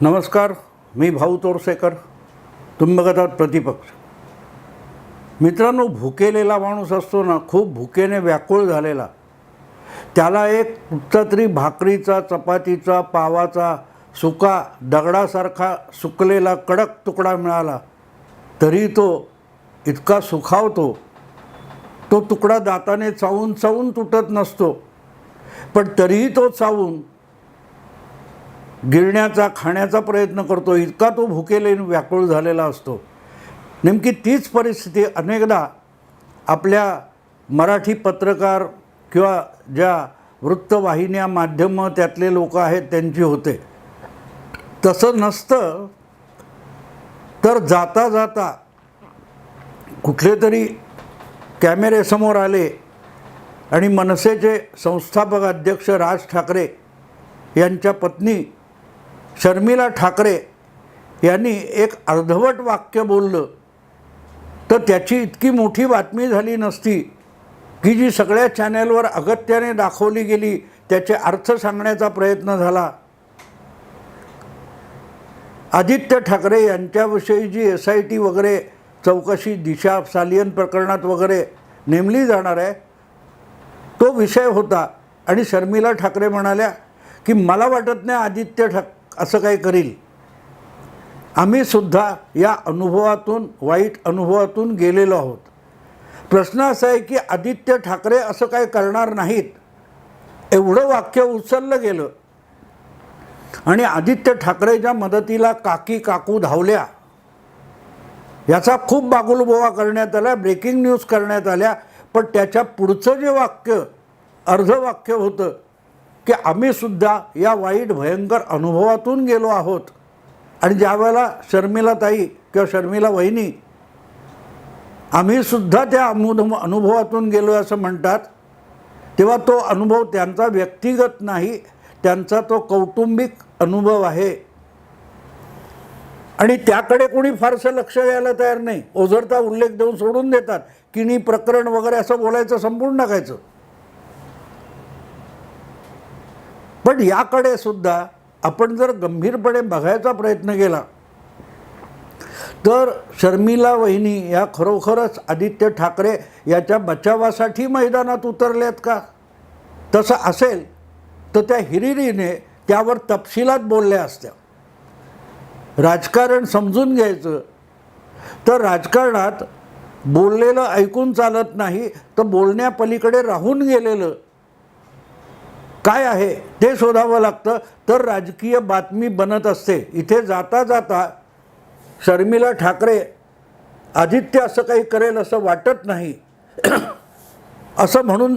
नमस्कार मी भाऊ तोरसेकर तुम्ही बघत आहात प्रतिपक्ष. मित्रांनो भुकेलेला माणूस असतो ना खूप भुकेने व्याकुळ झालेला. त्याला एक कुठचा तरी भाकरीचा चपातीचा पावाचा सुका दगडासारखा सुकलेला कडक तुकडा मिळाला तरी तो इतका सुखावतो. तो तुकडा दाताने चावून चावून तुटत नसतो. पण तरीही तो चावून गिळण्याचा खाण्याचा प्रयत्न करतो. इतका तो भुकेलेन व्याकुळ झालेला असतो. नेमकी तीच परिस्थिती अनेकदा आपल्या मराठी पत्रकार किंवा ज्या वृत्तवाहिन्या माध्यमं त्यातले लोक आहेत त्यांची होते. तसं नसतं तर जाता जाता कुठले तरी कॅमेरेसमोर आले आणि मनसेचे संस्थापक अध्यक्ष राज ठाकरे यांच्या पत्नी शर्मिला ठाकरे यांनी एक अर्धवट वाक्य बोललं. तर त्याची इतकी मोठी बातमी झाली नसती की जी सगळ्या चॅनेलवर अगत्याने दाखवली गेली त्याचे अर्थ सांगण्याचा प्रयत्न झाला. आदित्य ठाकरे यांच्याविषयी जी एस आय टी वगैरे चौकशी दिशा सालियन प्रकरणात वगैरे नेमली जाणार आहे तो विषय होता. आणि शर्मिला ठाकरे म्हणाल्या की मला वाटत नाही आदित्य ठाक असं काही करील? आम्ही सुद्धा या अनुभवातून वाईट अनुभवातून गेलेलो आहोत. प्रश्न असा आहे की आदित्य ठाकरे असं काय करणार नाहीत? एवढं वाक्य उचललं गेलं. आणि आदित्य ठाकरेच्या मदतीला काकी काकू धावल्या. याचा खूप बागुलबोवा करण्यात आला ब्रेकिंग न्यूज करण्यात आल्या पण त्याच्या पुढचं जे वाक्य अर्धवाक्य होतं की आम्ही सुद्धा या वाईट भयंकर अनुभवातून गेलो आहोत. आणि ज्या वेळेला शर्मिला ताई किंवा शर्मिला वहिनी आम्हीसुद्धा त्या अनु अनुभवातून गेलो असं म्हणतात तेव्हा तो अनुभव त्यांचा व्यक्तिगत नाही त्यांचा तो कौटुंबिक अनुभव आहे. आणि त्याकडे कोणी फारसं लक्ष द्यायला तयार नाही. ओझरता उल्लेख देऊन सोडून देतात. किणी प्रकरण वगैरे असं बोलायचं संपूर्ण टाकायचं. पण याकडे सुद्धा आपण जर गंभीरपणे बघायचा प्रयत्न केला तर शर्मिला वहिनी या खरोखरच आदित्य ठाकरे याच्या बचावासाठी मैदानात उतरल्यात का? तसं असेल तर त्या हिरिरीने त्यावर तपशिलात बोलल्या असत्या. राजकारण समजून घ्यायचं तर राजकारणात बोललेलं ऐकून चालत नाही तर बोलण्यापलीकडे राहून गेलेलं काय आहे? ते शोधावं लागतं. तर राजकीय बातमी बनत असते. इथे जाता जाता शर्मिला ठाकरे आदित्य असं काही करेल असं वाटत नाही. असं म्हणून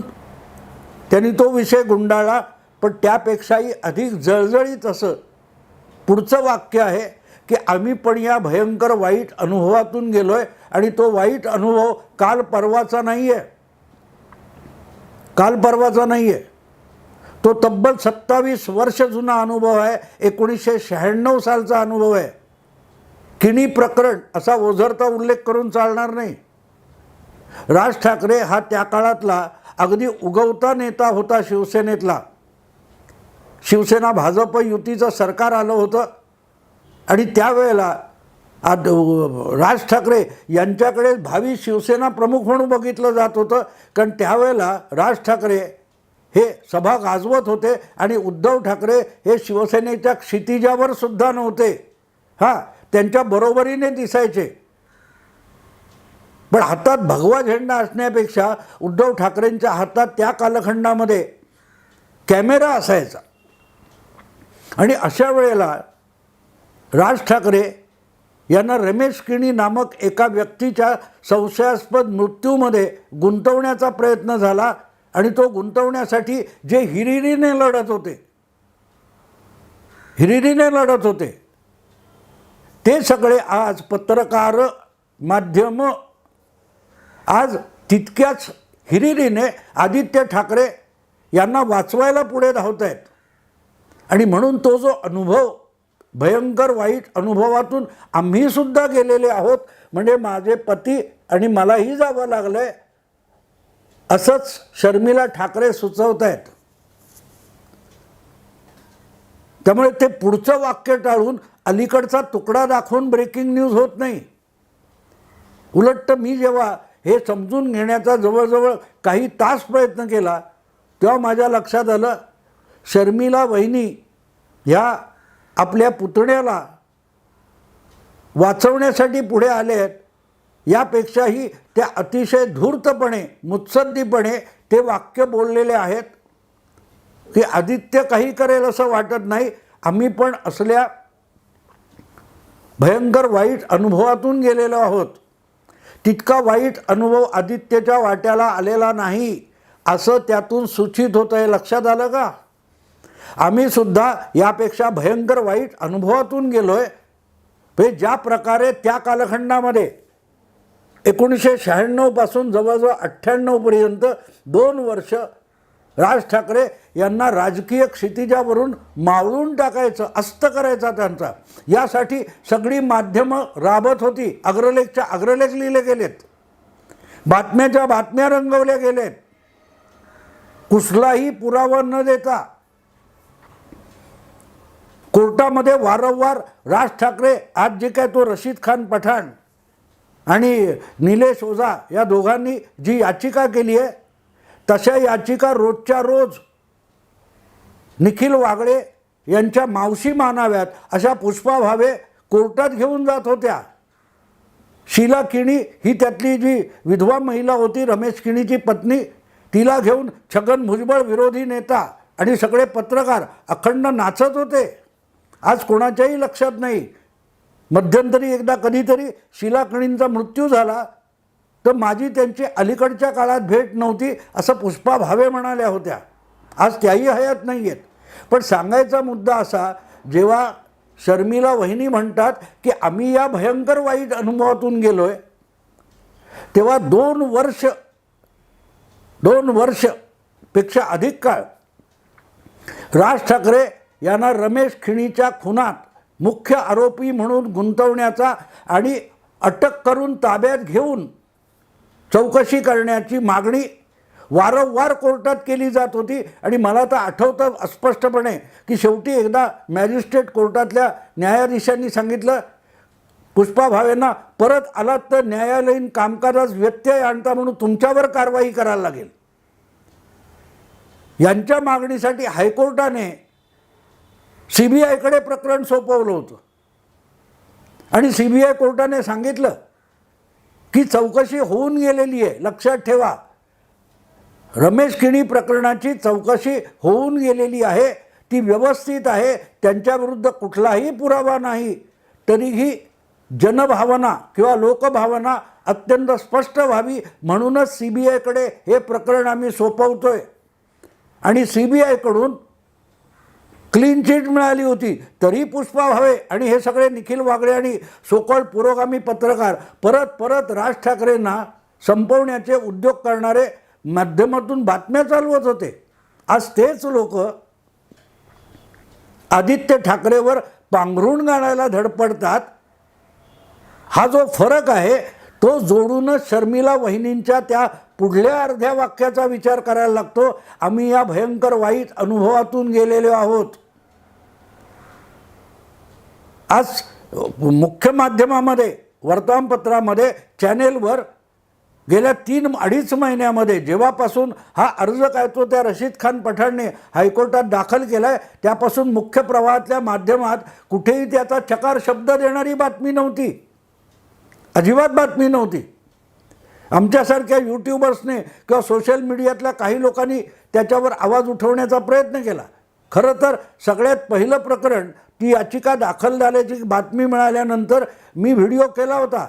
त्यांनी तो विषय गुंडाळला पण त्यापेक्षाही अधिक जळजळीत असं पुढचं वाक्य आहे की आम्ही पण या भयंकर वाईट अनुभवातून गेलो आहे आणि तो वाईट अनुभव काल परवाचा नाही आहे काल परवाचा नाही आहे तो तब्बल सत्तावीस वर्ष जुना अनुभव आहे. एकोणीसशे शहाण्णव सालचा अनुभव आहे. किणी प्रकरण असा ओझरता उल्लेख करून चालणार नाही. राज ठाकरे हा त्या काळातला अगदी उगवता नेता होता शिवसेनेतला. शिवसेना भाजप युतीचं सरकार आलं होतं. आणि त्यावेळेला आद राज ठाकरे यांच्याकडे भावी शिवसेना प्रमुख म्हणून बघितलं जात होतं. कारण त्यावेळेला राज ठाकरे हे सभा गाजवत होते आणि उद्धव ठाकरे हे शिवसेनेच्या क्षितिजावर सुद्धा नव्हते. हां त्यांच्या बरोबरीने दिसायचे. पण हातात भगवा झेंडा असण्यापेक्षा उद्धव ठाकरेंच्या हातात त्या कालखंडामध्ये कॅमेरा असायचा. आणि अशा वेळेला राज ठाकरे यांना रमेश किणी नामक एका व्यक्तीच्या संशयास्पद मृत्यूमध्ये गुंतवण्याचा प्रयत्न झाला आणि तो गुंतवण्यासाठी जे हिरिरीने लढत होते हिरिरीने लढत होते ते सगळे आज पत्रकार माध्यम आज तितक्याच हिरिरीने आदित्य ठाकरे यांना वाचवायला पुढे धावत आहेत आणि म्हणून तो जो अनुभव भयंकर वाईट अनुभवातून आम्हीसुद्धा गेलेले आहोत म्हणजे माझे पती आणि मलाही जावं लागलं आहे असंच शर्मिला ठाकरे सुचवत आहेत. त्यामुळे ते पुढचं वाक्य टाळून अलीकडचा तुकडा दाखवून ब्रेकिंग न्यूज होत नाही. उलट तर मी जेव्हा हे समजून घेण्याचा जवळजवळ काही तास प्रयत्न केला तेव्हा माझ्या लक्षात आलं शर्मिला वहिनी ह्या आपल्या पुतण्याला वाचवण्यासाठी पुढे आले आहेत. यापेक्षाही त्या अतिशय धूर्तपणे मुत्सद्दीपणे ते वाक्य बोललेले आहेत. की आदित्य काही करेल असं वाटत नाही. आम्ही पण असल्या भयंकर वाईट अनुभवातून गेलेलो आहोत. तितका वाईट अनुभव आदित्यच्या वाट्याला आलेला नाही असं त्यातून सूचित होतं आहे लक्षात आलं का? आम्ही सुद्धा यापेक्षा भयंकर वाईट अनुभवातून गेलो आहे म्हणजे ज्या प्रकारे त्या कालखंडामध्ये एकोणीसशे शहाण्णवपासून जवळजवळ अठ्ठ्याण्णवपर्यंत दोन वर्ष राज ठाकरे यांना राजकीय क्षितिजावरून मावळून टाकायचं अस्त करायचा त्यांचा. यासाठी सगळी माध्यमं राबत होती. अग्रलेखच्या अग्रलेख लिहिले गेलेत. बातम्याच्या बातम्या रंगवल्या गेलेत. कुठलाही पुरावा न देता कोर्टामध्ये वारंवार राज ठाकरे आज जे काय तो रशीद खान पठाण आणि निलेश ओझा या दोघांनी जी याचिका केली आहे तशा याचिका रोजच्या रोज निखिल वागळे यांच्या मावशी मानाव्यात अशा पुष्पा भावे कोर्टात घेऊन जात होत्या. शीला किणी ही त्यातली जी विधवा महिला होती रमेश किणीची पत्नी तिला घेऊन छगन भुजबळ विरोधी नेता आणि सगळे पत्रकार अखंड नाचत होते. आज कोणाच्याही लक्षात नाही मध्यंतरी एकदा कधीतरी शिलाकणींचा मृत्यू झाला तर माझी त्यांची अलीकडच्या काळात भेट नव्हती असं पुष्पा भावे म्हणाल्या होत्या. आज त्याही हयात नाही आहेत पण सांगायचा मुद्दा असा जेव्हा शर्मिला वहिनी म्हणतात की आम्ही या भयंकर वाईट अनुभवातून गेलो आहे तेव्हा दोन वर्ष दोन वर्षपेक्षा अधिक काळ राज ठाकरे यांना रमेश खिणीच्या खुनात मुख्य आरोपी म्हणून गुंतवण्याचा आणि अटक करून ताब्यात घेऊन चौकशी करण्याची मागणी वारंवार कोर्टात केली जात होती. आणि मला तर आठवतं अस्पष्टपणे की शेवटी एकदा मॅजिस्ट्रेट कोर्टातल्या न्यायाधीशांनी सांगितलं पुष्पा भावेंना परत आलात तर न्यायालयीन कामकाजात व्यत्यय आणता म्हणून तुमच्यावर कारवाई करायला लागेल. यांच्या मागणीसाठी हायकोर्टाने सी बी आयकडे प्रकरण सोपवलं होतं. आणि सी बी आय कोर्टाने सांगितलं की चौकशी होऊन गेलेली आहे. लक्षात ठेवा. रमेश किणी प्रकरणाची चौकशी होऊन गेलेली आहे. ती व्यवस्थित आहे. त्यांच्याविरुद्ध कुठलाही पुरावा नाही. तरीही जनभावना किंवा लोकभावना अत्यंत स्पष्ट व्हावी म्हणूनच सी बी आयकडे हे प्रकरण आम्ही सोपवतो आहे आणि सी बी आयकडून क्लीन चिट मिळाली होती तरी पुष्पा भावे आणि हे सगळे निखिल वागळे आणि सोकॉल पुरोगामी पत्रकार परत परत राज ठाकरेंना संपवण्याचे उद्योग करणारे माध्यमातून बातम्या चालवत होते. आज तेच लोक आदित्य ठाकरेवर पांघरून गाणायला धडपडतात. हा जो फरक आहे तो जोडूनच शर्मिला वहिनींच्या त्या पुढल्या अर्ध्या वाक्याचा विचार करायला लागतो. आम्ही या भयंकर वाईट अनुभवातून गेलेलो आहोत. आज मुख्य माध्यमामध्ये वर्तमानपत्रामध्ये चॅनेलवर गेल्या तीन अडीच महिन्यामध्ये जेव्हापासून हा अर्ज काय तो त्या रशीद खान पठाणने हायकोर्टात दाखल केला आहे त्यापासून मुख्य प्रवाहातल्या माध्यमात कुठेही त्याचा चकार शब्द देणारी बातमी नव्हती. अजिबात बातमी नव्हती. आमच्यासारख्या यूट्यूबर्सने किंवा सोशल मीडियातल्या काही लोकांनी त्याच्यावर आवाज उठवण्याचा प्रयत्न केला. खरं तर सगळ्यात पहिलं प्रकरण ती याचिका दाखल झाल्याची बातमी मिळाल्यानंतर मी व्हिडिओ केला होता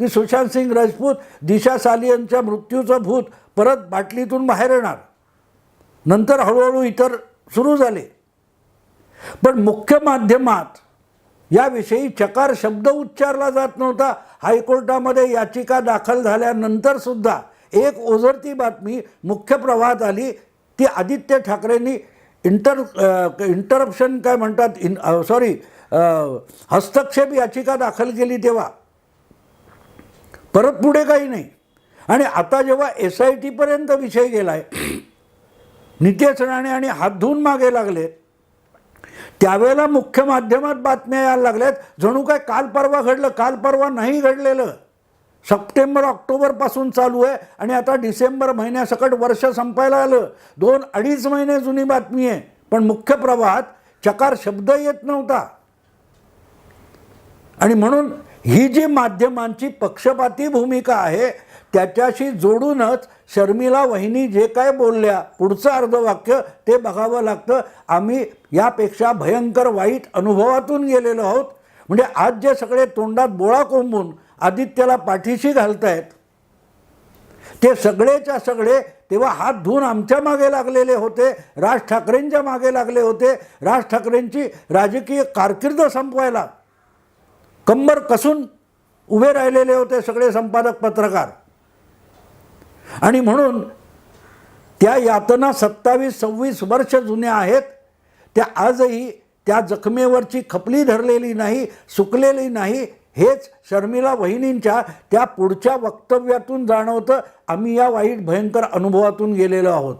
की सुशांत सिंग राजपूत दिशा सालियनच्या मृत्यूचं भूत परत बाटलीतून बाहेर येणार. नंतर हळूहळू इतर सुरू झाले. पण मुख्य माध्यमात याविषयी चकार शब्द उच्चारला जात नव्हता. हायकोर्टामध्ये याचिका दाखल झाल्यानंतरसुद्धा एक ओझरती बातमी मुख्य प्रवाहात आली. ती आदित्य ठाकरेंनी इंटर इंटरप्शन काय म्हणतात? इन सॉरी हस्तक्षेप याचिका दाखल केली तेव्हा. परत पुढे काही नाही. आणि आता जेव्हा एस आय टीपर्यंत विषय गेला आहे नितेश राणे आणि हात धुवून मागे लागले त्यावेळेला मुख्य माध्यमात बातम्या यायला लागल्यात. जणू काय काल परवा घडलं काल परवा नाही घडलेलं. सप्टेंबर ऑक्टोबरपासून चालू आहे आणि आता डिसेंबर महिन्यासकट वर्ष संपायला आलं. दोन अडीच महिने जुनी बातमी आहे पण मुख्य प्रवाहात चकार शब्द येत नव्हता. आणि म्हणून ही जी माध्यमांची पक्षपाती भूमिका आहे त्याच्याशी जोडूनच शर्मिला वहिनी जे काय बोलल्या पुढचं अर्धवाक्य ते बघावं लागतं. आम्ही यापेक्षा भयंकर वाईट अनुभवातून गेलेलो आहोत. म्हणजे आज जे सगळे तोंडात बोळा कोंबून आदित्याला पाठीशी घालतायत. ते सगळेच्या सगळे तेव्हा हात धुवून आमच्या मागे लागलेले होते राज ठाकरेंच्या मागे लागले होते. राज ठाकरेंची राजकीय कारकीर्द संपवायला कंबर कसून उभे राहिलेले होते सगळे संपादक पत्रकार. आणि म्हणून त्या यातना सत्तावीस सव्वीस वर्ष जुन्या आहेत. त्या आजही त्या जखमेवरची खपली धरलेली नाही सुकलेली नाही हेच शर्मिला वहिनींच्या त्या पुढच्या वक्तव्यातून जाणवतं. आम्ही या वाईट भयंकर अनुभवातून गेलेलो आहोत.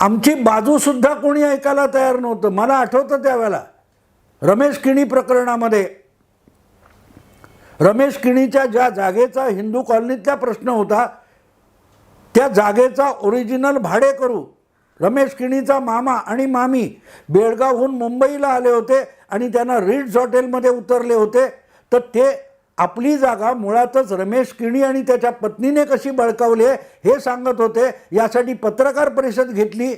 आमची बाजूसुद्धा कोणी ऐकायला तयार नव्हतं. मला आठवतं त्यावेळेला. रमेश किणी प्रकरणामध्ये. रमेश किणीच्या ज्या जागेचा हिंदू कॉलनीतला प्रश्न होता त्या जागेचा ओरिजिनल भाडे करू रमेश किणीचा मामा आणि मामी बेळगावहून मुंबईला आले होते आणि त्यांना रिट्स हॉटेलमध्ये उतरले होते. तर ते आपली जागा मुळातच रमेश किणी आणि त्याच्या पत्नीने कशी बळकावली आहे हे सांगत होते. यासाठी पत्रकार परिषद घेतली.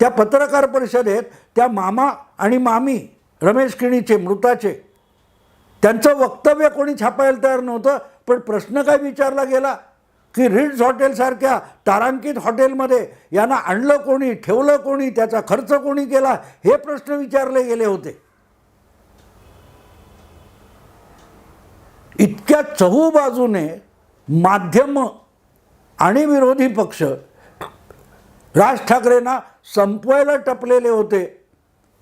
त्या पत्रकार परिषदेत त्या मामा आणि मामी रमेश किणीचे मृताचे त्यांचं वक्तव्य कोणी छापायला तयार नव्हतं पण प्रश्न काय विचारला गेला? की रिट्स हॉटेलसारख्या तारांकित हॉटेलमध्ये यांना आणलं कोणी ठेवलं कोणी त्याचा खर्च कोणी केला हे प्रश्न विचारले गेले होते. इतक्या चहूबाजूने माध्यम आणि विरोधी पक्ष राज ठाकरेंना संपवायला टपलेले होते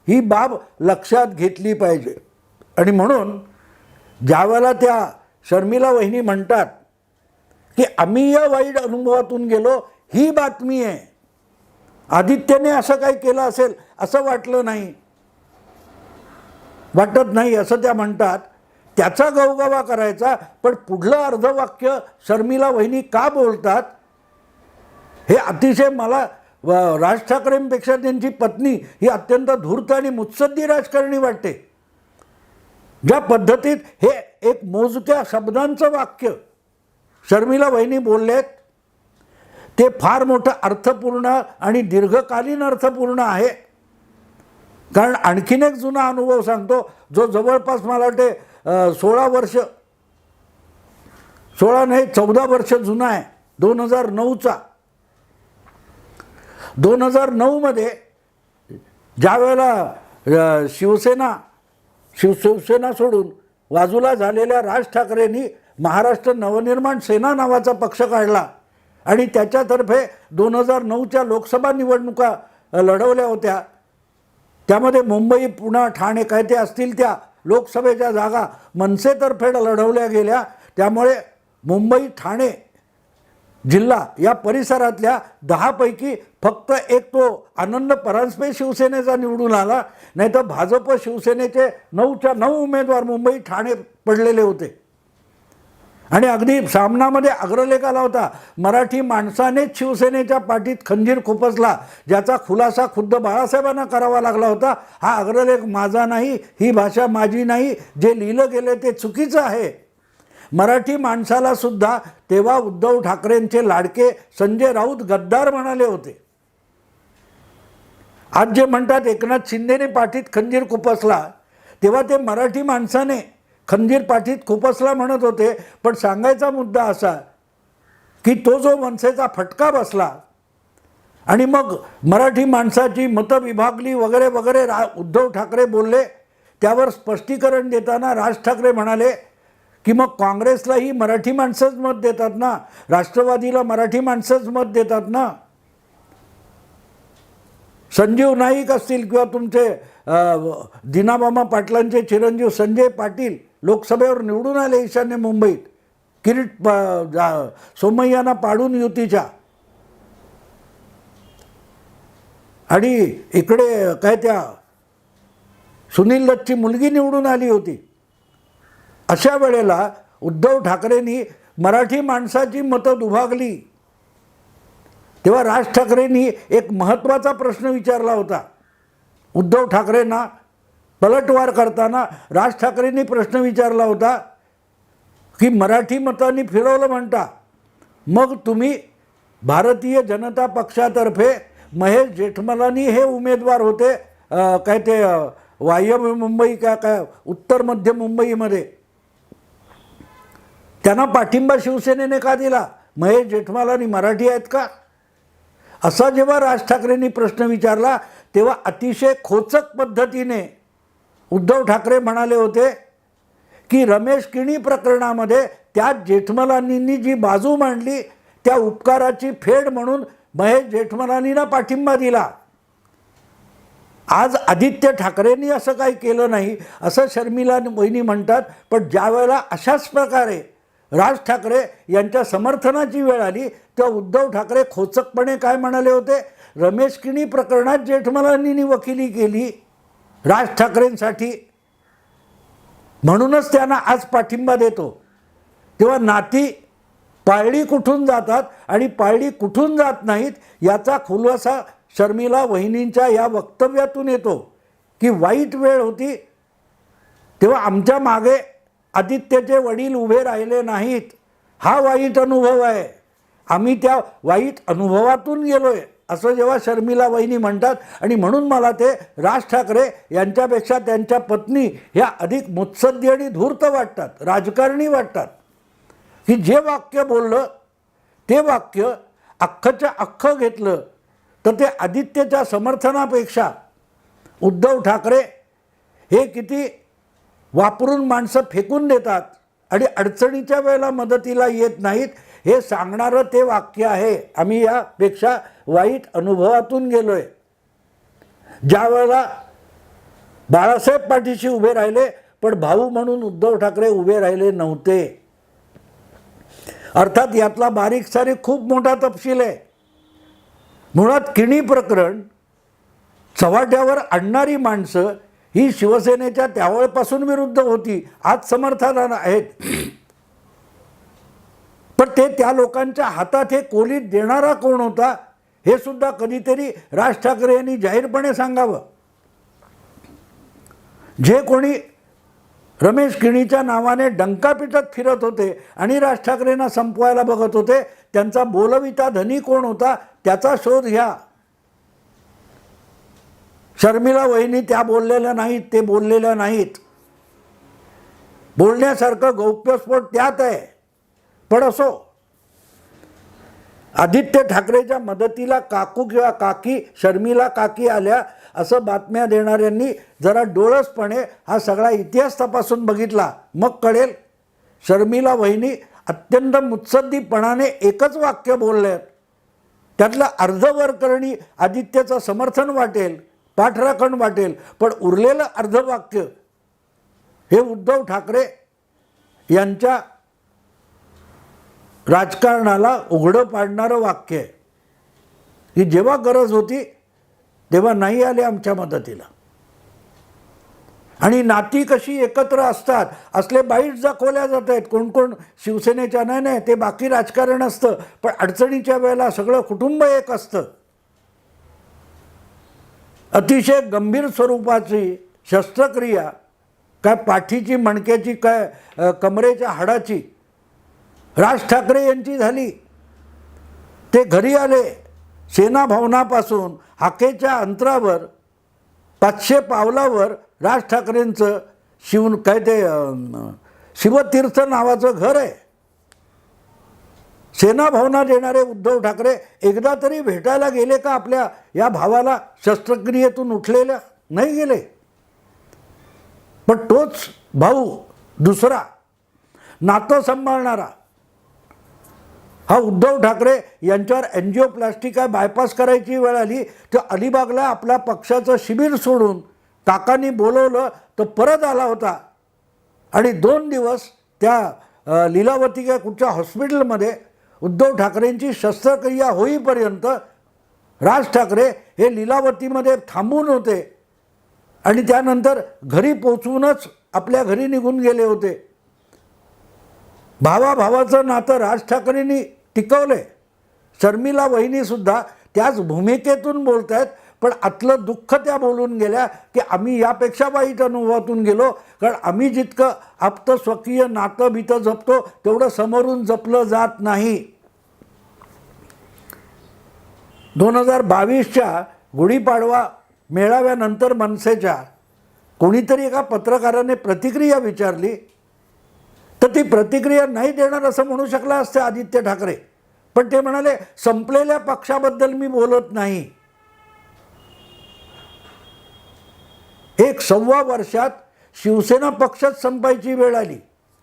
ही बाब लक्षात घेतली पाहिजे. आणि म्हणून ज्यावेळेला त्या शर्मिला वहिनी म्हणतात की आम्ही या वाईट अनुभवातून गेलो ही बातमी आहे. आदित्यने असं काही केलं असेल असं वाटलं नाही. वाटत नाही असं त्या म्हणतात. त्याचा गवगवा करायचा पण पुढलं अर्धवाक्य शर्मिला वहिनी का बोलतात? हे अतिशय मला व राज ठाकरेंपेक्षा त्यांची पत्नी ही अत्यंत धूर्त आणि मुत्सद्दी राजकारणी वाटते. ज्या पद्धतीत हे एक मोजक्या शब्दांचं वाक्य शर्मिला वहिनी बोललेत ते फार मोठं अर्थपूर्ण आणि दीर्घकालीन अर्थपूर्ण आहे. कारण आणखीन एक जुना अनुभव सांगतो जो जवळपास मला वाटते सोळा वर्ष सोळा नाही चौदा वर्ष जुना आहे दोन हजार नऊचा. दोन हजार नऊमध्ये ज्या वेळेला शिवसेना शिव शिवसेना सोडून बाजूला झालेल्या राज ठाकरेंनी महाराष्ट्र नवनिर्माण सेना नावाचा पक्ष काढला आणि त्याच्यातर्फे दोन हजार नऊच्या लोकसभा निवडणुका लढवल्या होत्या. त्यामध्ये मुंबई पुणे ठाणे काय ते असतील त्या लोकसभेच्या जागा मनसेतर्फे लढवल्या गेल्या. त्यामुळे मुंबई ठाणे जिल्हा या परिसरातल्या दहापैकी फक्त एक तो आनंद परांजपे शिवसेनेचा निवडून आला. नाही तर भाजप शिवसेनेचे नऊच्या नऊ उमेदवार मुंबई ठाणे पडलेले होते. आणि अगदी सामनामध्ये अग्रलेख आला होता मराठी माणसानेच शिवसेनेच्या पाठीत खंजीर खुपसला ज्याचा खुलासा खुद्द बाळासाहेबांना करावा लागला होता. हा अग्रलेख माझा नाही ही भाषा माझी नाही जे लिहिलं गेलं ते चुकीचं आहे. मराठी माणसाला सुद्धा तेव्हा उद्धव ठाकरेंचे लाडके संजय राऊत गद्दार म्हणाले होते. आज जे म्हणतात एकनाथ शिंदेने पाठीत खंजीर खुपसला तेव्हा ते मराठी माणसाने खंजीर पाठीत खुपसला म्हणत होते पण सांगायचा मुद्दा असा की तो जो मनसेचा फटका बसला आणि मग मराठी माणसाची मतं विभागली वगैरे वगैरे रा उद्धव ठाकरे बोलले त्यावर स्पष्टीकरण देताना राज ठाकरे म्हणाले की मग काँग्रेसलाही मराठी माणसंच मत देतात ना? राष्ट्रवादीला मराठी माणसंच मत देतात ना? संजीव नाईक असतील किंवा तुमचे दिनाबामा दिनामामा पाटलांचे चिरंजीव संजय पाटील लोकसभेवर निवडून आले ईशान्य मुंबईत. किरीट जा- सोमय्यांना पाडून युतीच्या. आणि इकडे काय त्या सुनील दत्तची मुलगी निवडून आली होती. अशा वेळेला उद्धव ठाकरेंनी मराठी माणसाची मतं दुभागली. तेव्हा राज ठाकरेंनी एक महत्त्वाचा प्रश्न विचारला होता. उद्धव ठाकरेंना पलटवार करताना राज ठाकरेंनी प्रश्न विचारला होता की मराठी मतांनी फिरवलं म्हणता. मग तुम्ही भारतीय जनता पक्षातर्फे महेश जेठमलानी हे उमेदवार होते काय ते वायव्य वाह्य मुंबई का काय उत्तर मध्य मुंबईमध्ये. त्यांना पाठिंबा शिवसेनेने का दिला? महेश जेठमलानी मराठी आहेत का? असा जेव्हा राज ठाकरेंनी प्रश्न विचारला तेव्हा अतिशय खोचक पद्धतीने उद्धव ठाकरे म्हणाले होते की रमेश किणी प्रकरणामध्ये त्या जेठमलानींनी जी बाजू मांडली त्या उपकाराची फेड म्हणून महेश जेठमलानींना पाठिंबा दिला. आज आदित्य ठाकरेंनी असं काही केलं नाही असं शर्मिला वहिनी म्हणतात पण ज्यावेळेला अशाच प्रकारे राज ठाकरे यांच्या समर्थनाची वेळ आली तेव्हा उद्धव ठाकरे खोचकपणे काय म्हणाले होते? रमेश किणी प्रकरणात जेठमलानींनी वकिली केली. राज ठाकरेंसाठी. म्हणूनच त्यांना आज पाठिंबा देतो. तेव्हा नाती पाळली कुठून जातात आणि पाळली कुठून जात नाहीत याचा खुलासा शर्मिला वहिनींच्या या वक्तव्यातून येतो. की वाईट वेळ होती. तेव्हा आमच्या मागे आदित्यचे वडील उभे राहिले नाहीत. हा वाईट अनुभव आहे. आम्ही त्या वाईट अनुभवातून गेलो आहे असं जेव्हा शर्मिला वहिनी म्हणतात आणि म्हणून मला ते राज ठाकरे यांच्यापेक्षा त्यांच्या पत्नी ह्या अधिक मुत्सद्दी आणि धूर्त वाटतात राजकारणी वाटतात. की जे वाक्य बोललं ते वाक्य अख्खच्या अख्खं घेतलं तर ते आदित्यच्या समर्थनापेक्षा उद्धव ठाकरे हे किती वापरून माणसं फेकून देतात आणि अडचणीच्या वेळेला मदतीला येत नाहीत हे सांगणारं ते वाक्य आहे. आम्ही यापेक्षा वाईट अनुभवातून गेलो आहे ज्या वेळेला बाळासाहेब पाठीशी उभे राहिले पण भाऊ म्हणून उद्धव ठाकरे उभे राहिले नव्हते. अर्थात यातला बारीक सारीक खूप मोठा तपशील आहे. मुळात किणी प्रकरण चव्हाट्यावर आणणारी माणसं ही शिवसेनेच्या त्यावेळेपासून विरुद्ध होती. आज समर्थनाला आहेत. पण ते त्या लोकांच्या हातात हे कोलीत देणारा कोण होता हे सुद्धा कधीतरी राज ठाकरे यांनी जाहीरपणे सांगावं. जे कोणी रमेश किणीच्या नावाने डंका पिटत फिरत होते आणि राज ठाकरेंना संपवायला बघत होते त्यांचा बोलविता धनी कोण होता त्याचा शोध घ्या. शर्मिला वहिनी त्या बोललेल्या नाहीत ते बोललेल्या नाहीत. बोलण्यासारखं गौप्यस्फोट त्यात आहे. पण असो. आदित्य ठाकरेच्या मदतीला काकू किंवा काकी शर्मिला काकी आल्या असं बातम्या देणाऱ्यांनी जरा डोळसपणे हा सगळा इतिहास तपासून बघितला. मग कळेल शर्मिला वहिनी अत्यंत मुत्सद्दीपणाने एकच वाक्य बोलले त्यातलं अर्धवरकरणी आदित्यचं समर्थन वाटेल पाठराखण वाटेल पण उरलेलं अर्धवाक्य हे उद्धव ठाकरे यांच्या राजकारणाला उघडं पाडणारं वाक्य आहे. की जेव्हा गरज होती तेव्हा नाही आले आमच्या मदतीला. आणि नाती कशी एकत्र असतात असले बाईट दाखवल्या जात आहेत कोण कोण शिवसेनेच्या नाही नाही ते बाकी राजकारण असतं पण अडचणीच्या वेळेला सगळं कुटुंब एक असतं. अतिशय गंभीर स्वरूपाची शस्त्रक्रिया काय पाठीची मणक्याची काय कमरेच्या हाडाची राज ठाकरे यांची झाली. ते घरी आले. सेना भवनापासून हाकेच्या अंतरावर पाचशे पावलावर राज ठाकरेंचं शिव काय ते शिवतीर्थ नावाचं घर आहे. सेना भवनात येणारे उद्धव ठाकरे एकदा तरी भेटायला गेले का आपल्या या भावाला? शस्त्रक्रियेतून उठलेल्या नाही गेले. पण तोच भाऊ दुसरा नातं सांभाळणारा हा उद्धव ठाकरे यांच्यावर एन्जिओप्लास्टिक काय बायपास करायची वेळ आली तर अलिबागला आपल्या पक्षाचं शिबिर सोडून काकांनी बोलवलं तर परत आला होता. आणि दोन दिवस त्या लीलावती काय कुठच्या हॉस्पिटलमध्ये उद्धव ठाकरेंची शस्त्रक्रिया होईपर्यंत राज ठाकरे हे लीलावतीमध्ये थांबून होते. आणि त्यानंतर घरी पोचवूनच आपल्या घरी निघून गेले होते. भावाभावाचं नातं राज ठाकरेंनी टिकवलंय. शर्मिला वहिनीसुद्धा त्याच भूमिकेतून बोलत आहेत पण आतलं दुःख त्या बोलून गेल्या की आम्ही यापेक्षा वाईट अनुभवातून गेलो. कारण आम्ही जितकं आप्त स्वकीय नातं भीतं जपतो तेवढं समोरून जपलं जात नाही. दोन हजार बावीसच्या गुढीपाडवा मेळाव्यानंतर मनसेच्या कोणीतरी एका पत्रकाराने प्रतिक्रिया विचारली तर ती प्रतिक्रिया नाही देणार असं म्हणू शकला असते आदित्य ठाकरे. पण ते म्हणाले संपलेल्या पक्षाबद्दल मी बोलत नाही. एक सव्वा वर्षात शिवसेना पक्षच संपायची वेळ आली.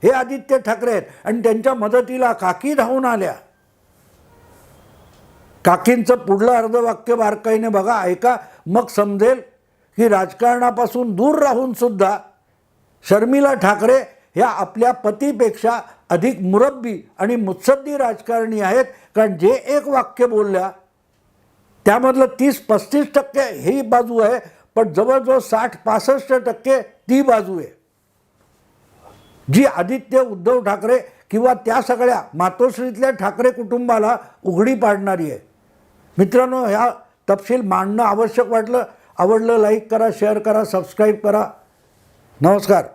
हे आदित्य ठाकरे आहेत. आणि त्यांच्या मदतीला काकी धावून आल्या. काकींचं पुढलं अर्धवाक्य बारकाईने बघा ऐका. मग समजेल की राजकारणापासून दूर राहून सुद्धा शर्मिला ठाकरे ह्या आपल्या पतीपेक्षा अधिक मुरब्बी आणि मुत्सद्दी राजकारणी आहेत. कारण जे एक वाक्य बोलल्या त्यामधलं तीस पस्तीस टक्के ही बाजू आहे पण जवळजवळ साठ पासष्ट टक्के ती बाजू आहे. जी आदित्य उद्धव ठाकरे किंवा त्या सगळ्या मातोश्रीतल्या ठाकरे कुटुंबाला उघडी पाडणारी आहे. मित्रांनो ह्या तपशील मांडणं आवश्यक वाटलं. आवडलं लाईक करा शेअर करा सबस्क्राईब करा. नमस्कार.